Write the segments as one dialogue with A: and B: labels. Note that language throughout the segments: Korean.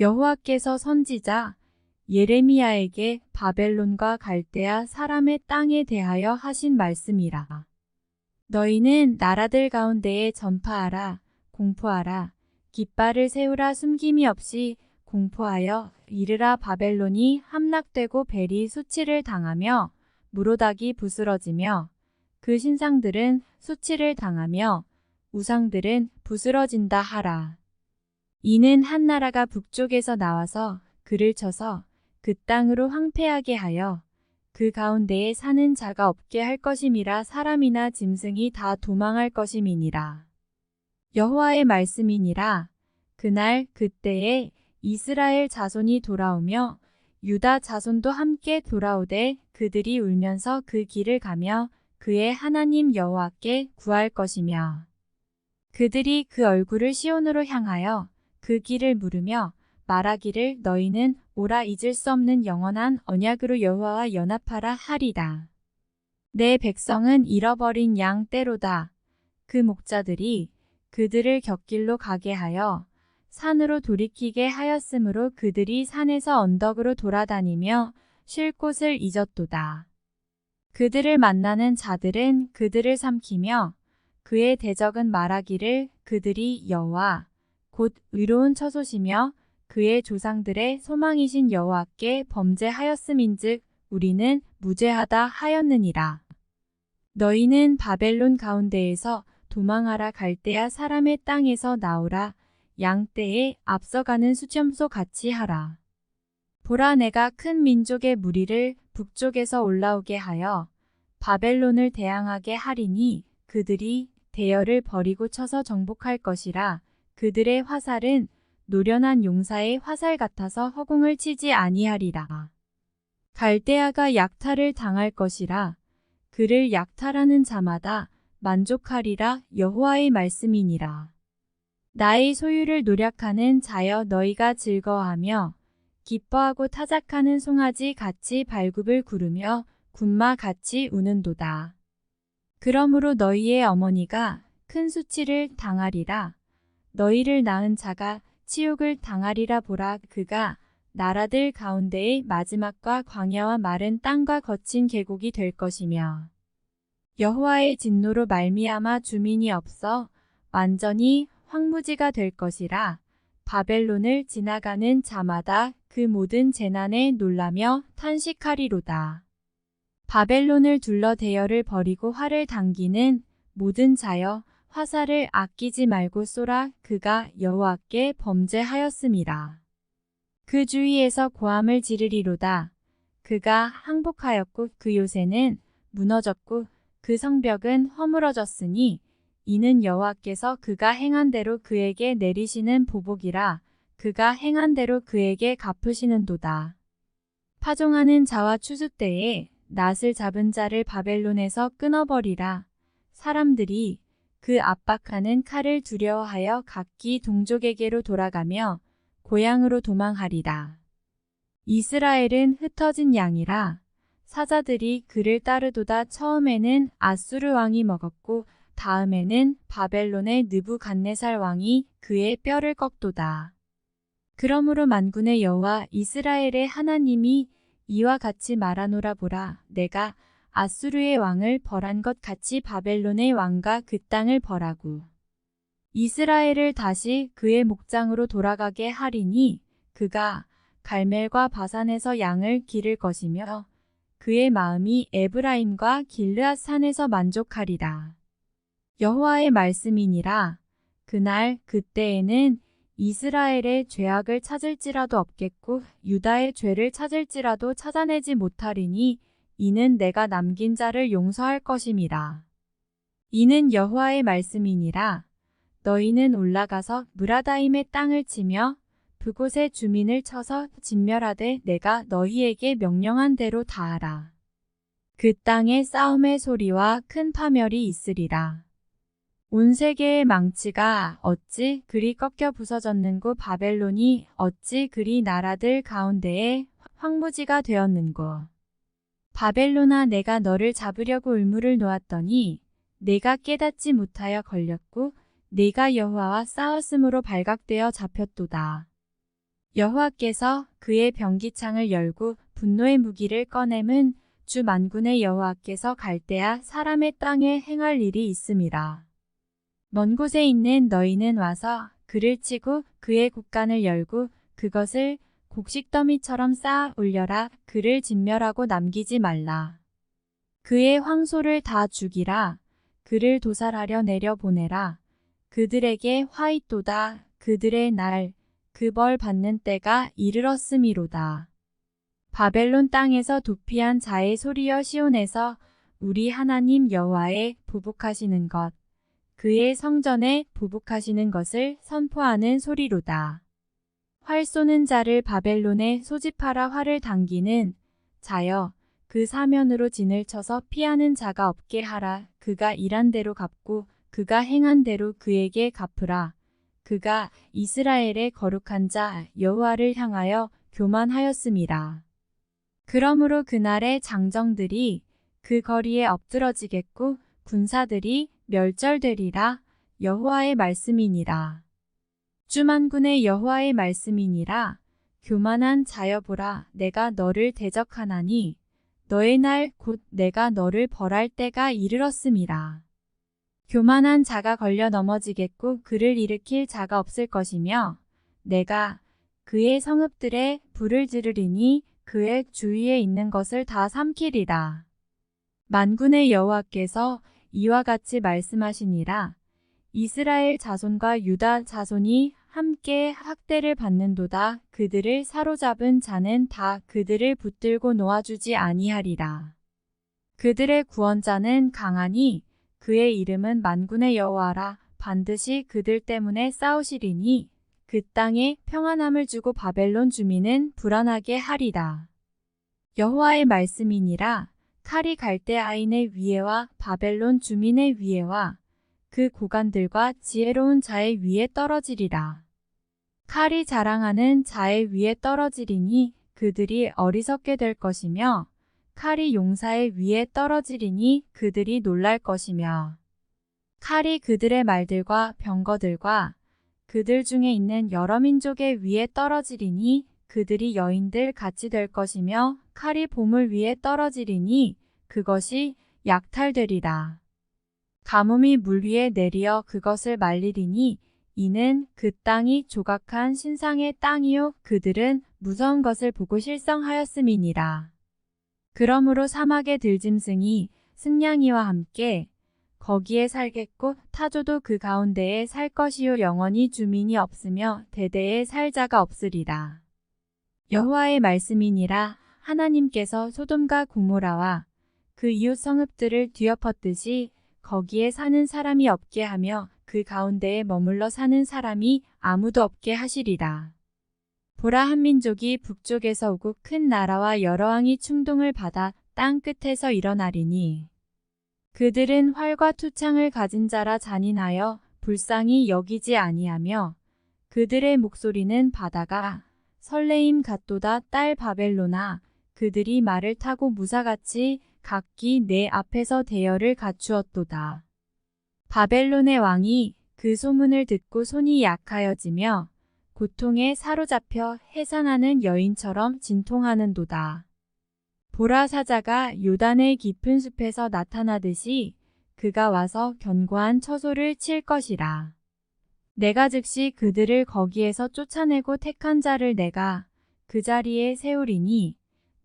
A: 여호와께서 선지자 예레미야에게 바벨론과 갈대아 사람의 땅에 대하여 하신 말씀이라. 너희는 나라들 가운데에 전파하라, 공포하라, 깃발을 세우라 숨김이 없이 공포하여 이르라 바벨론이 함락되고 벨이 수치를 당하며 무로닥이 부스러지며 그 신상들은 수치를 당하며 우상들은 부스러진다 하라. 이는 한 나라가 북쪽에서 나와서 그를 쳐서 그 땅으로 황폐하게 하여 그 가운데에 사는 자가 없게 할 것임이라 사람이나 짐승이 다 도망할 것임이니라. 여호와의 말씀이니라. 그날 그때에 이스라엘 자손이 돌아오며 유다 자손도 함께 돌아오되 그들이 울면서 그 길을 가며 그의 하나님 여호와께 구할 것이며 그들이 그 얼굴을 시온으로 향하여 그 길을 물으며 말하기를 너희는 오라 잊을 수 없는 영원한 언약으로 여호와와 연합하라 하리다. 내 백성은 잃어버린 양 떼로다. 그 목자들이 그들을 곁길로 가게 하여 산으로 돌이키게 하였으므로 그들이 산에서 언덕으로 돌아다니며 쉴 곳을 잊었도다. 그들을 만나는 자들은 그들을 삼키며 그의 대적은 말하기를 그들이 여호와 곧 의로운 처소시며 그의 조상들의 소망이신 여호와께 범죄하였음인즉 우리는 무죄하다 하였느니라. 너희는 바벨론 가운데에서 도망하라 갈대아 사람의 땅에서 나오라 양떼에 앞서가는 수렴소 같이 하라. 보라 내가 큰 민족의 무리를 북쪽에서 올라오게 하여 바벨론을 대항하게 하리니 그들이 대열을 버리고 쳐서 정복할 것이라 그들의 화살은 노련한 용사의 화살 같아서 허공을 치지 아니하리라. 갈대아가 약탈을 당할 것이라 그를 약탈하는 자마다 만족하리라 여호와의 말씀이니라. 나의 소유를 노력하는 자여 너희가 즐거워하며 기뻐하고 타작하는 송아지 같이 발굽을 구르며 군마 같이 우는도다. 그러므로 너희의 어머니가 큰 수치를 당하리라. 너희를 낳은 자가 치욕을 당하리라 보라 그가 나라들 가운데의 마지막과 광야와 마른 땅과 거친 계곡이 될 것이며 여호와의 진노로 말미암아 주민이 없어 완전히 황무지가 될 것이라 바벨론을 지나가는 자마다 그 모든 재난에 놀라며 탄식하리로다. 바벨론을 둘러 대열을 버리고 활을 당기는 모든 자여 화살을 아끼지 말고 쏘라 그가 여호와께 범죄하였음이라. 그 주위에서 고함을 지르리로다. 그가 항복하였고 그 요새는 무너졌고 그 성벽은 허물어졌으니 이는 여호와께서 그가 행한 대로 그에게 내리시는 보복이라 그가 행한 대로 그에게 갚으시는도다. 파종하는 자와 추수 때에 낫을 잡은 자를 바벨론에서 끊어버리라. 사람들이 그 압박하는 칼을 두려워하여 각기 동족에게로 돌아가며 고향으로 도망하리라. 이스라엘은 흩어진 양이라 사자들이 그를 따르도다 처음에는 아수르 왕이 먹었고 다음에는 바벨론의 느부갓네살 왕이 그의 뼈를 꺾도다. 그러므로 만군의 여호와 이스라엘의 하나님이 이와 같이 말하노라 보라 내가 아수르의 왕을 벌한 것 같이 바벨론의 왕과 그 땅을 벌하고 이스라엘을 다시 그의 목장으로 돌아가게 하리니 그가 갈멜과 바산에서 양을 기를 것이며 그의 마음이 에브라임과 길르앗 산에서 만족하리라. 여호와의 말씀이니라. 그날 그때에는 이스라엘의 죄악을 찾을지라도 없겠고 유다의 죄를 찾을지라도 찾아내지 못하리니 이는 내가 남긴 자를 용서할 것임이라. 이는 여호와의 말씀이니라. 너희는 올라가서 무라다임의 땅을 치며 그곳의 주민을 쳐서 진멸하되 내가 너희에게 명령한 대로 다하라. 그 땅에 싸움의 소리와 큰 파멸이 있으리라. 온 세계의 망치가 어찌 그리 꺾여 부서졌는고 바벨론이 어찌 그리 나라들 가운데에 황무지가 되었는고. 바벨론아 내가 너를 잡으려고 울무를 놓았더니 내가 깨닫지 못하여 걸렸고 내가 여호와와 싸웠으므로 발각되어 잡혔도다. 여호와께서 그의 병기창을 열고 분노의 무기를 꺼냄은 주 만군의 여호와께서 갈대아 사람의 땅에 행할 일이 있음이라. 먼 곳에 있는 너희는 와서 그를 치고 그의 곳간을 열고 그것을 곡식 더미처럼 쌓아 올려라 그를 진멸하고 남기지 말라. 그의 황소를 다 죽이라 그를 도살하려 내려보내라. 그들에게 화이또다 그들의 날 그 벌 받는 때가 이르렀음이로다. 바벨론 땅에서 도피한 자의 소리여 시온에서 우리 하나님 여호와의 보복하시는 것 그의 성전에 보복하시는 것을 선포하는 소리로다. 활 쏘는 자를 바벨론에 소집하라 활을 당기는 자여 그 사면으로 진을 쳐서 피하는 자가 없게 하라. 그가 일한 대로 갚고 그가 행한 대로 그에게 갚으라. 그가 이스라엘의 거룩한 자 여호와를 향하여 교만하였음이라. 그러므로 그날의 장정들이 그 거리에 엎드러지겠고 군사들이 멸절되리라. 여호와의 말씀이니라 주만군의 여호와의 말씀이니라 교만한 자여 보라 내가 너를 대적하나니 너의 날 곧 내가 너를 벌할 때가 이르렀음이라 교만한 자가 걸려 넘어지겠고 그를 일으킬 자가 없을 것이며 내가 그의 성읍들에 불을 지르리니 그의 주위에 있는 것을 다 삼키리라. 만군의 여호와께서 이와 같이 말씀하시니라. 이스라엘 자손과 유다 자손이 함께 학대를 받는도다. 그들을 사로잡은 자는 다 그들을 붙들고 놓아주지 아니하리라. 그들의 구원자는 강하니 그의 이름은 만군의 여호와라. 반드시 그들 때문에 싸우시리니 그 땅에 평안함을 주고 바벨론 주민은 불안하게 하리다. 여호와의 말씀이니라 칼이 갈대아인의 위에와 바벨론 주민의 위에와 그 고관들과 지혜로운 자의 위에 떨어지리라. 칼이 자랑하는 자의 위에 떨어지리니 그들이 어리석게 될 것이며 칼이 용사의 위에 떨어지리니 그들이 놀랄 것이며 칼이 그들의 말들과 병거들과 그들 중에 있는 여러 민족의 위에 떨어지리니 그들이 여인들 같이 될 것이며 칼이 보물 위에 떨어지리니 그것이 약탈되리라. 가뭄이 물 위에 내리어 그것을 말리리니 이는 그 땅이 조각한 신상의 땅이요 그들은 무서운 것을 보고 실성하였음이니라. 그러므로 사막의 들짐승이 승냥이와 함께 거기에 살겠고 타조도 그 가운데에 살 것이요 영원히 주민이 없으며 대대에 살 자가 없으리라. 여호와의 말씀이니라 하나님께서 소돔과 고모라와 그 이웃 성읍들을 뒤엎었듯이 거기에 사는 사람이 없게 하며 그 가운데에 머물러 사는 사람이 아무도 없게 하시리라. 보라 한 민족이 북쪽에서 오고 큰 나라와 여러 왕이 충동을 받아 땅 끝에서 일어나리니 그들은 활과 투창을 가진 자라 잔인하여 불쌍히 여기지 아니하며 그들의 목소리는 바다가 설레임 같도다 딸 바벨로나 그들이 말을 타고 무사같이 각기 내 앞에서 대열을 갖추었도다. 바벨론의 왕이 그 소문을 듣고 손이 약하여지며 고통에 사로잡혀 해산하는 여인처럼 진통하는도다. 보라 사자가 요단의 깊은 숲에서 나타나듯이 그가 와서 견고한 처소를 칠 것이라. 내가 즉시 그들을 거기에서 쫓아내고 택한 자를 내가 그 자리에 세우리니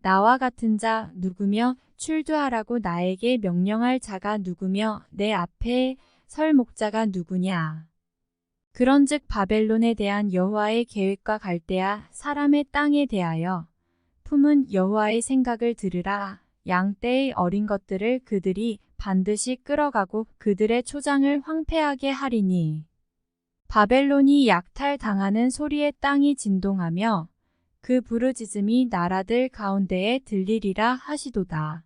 A: 나와 같은 자 누구며 출두하라고 나에게 명령할 자가 누구며 내 앞에 설 목자가 누구냐. 그런즉 바벨론에 대한 여호와의 계획과 갈대아 사람의 땅에 대하여 품은 여호와의 생각을 들으라. 양떼의 어린 것들을 그들이 반드시 끌어가고 그들의 초장을 황폐하게 하리니. 바벨론이 약탈당하는 소리에 땅이 진동하며 그 부르짖음이 나라들 가운데에 들리리라 하시도다.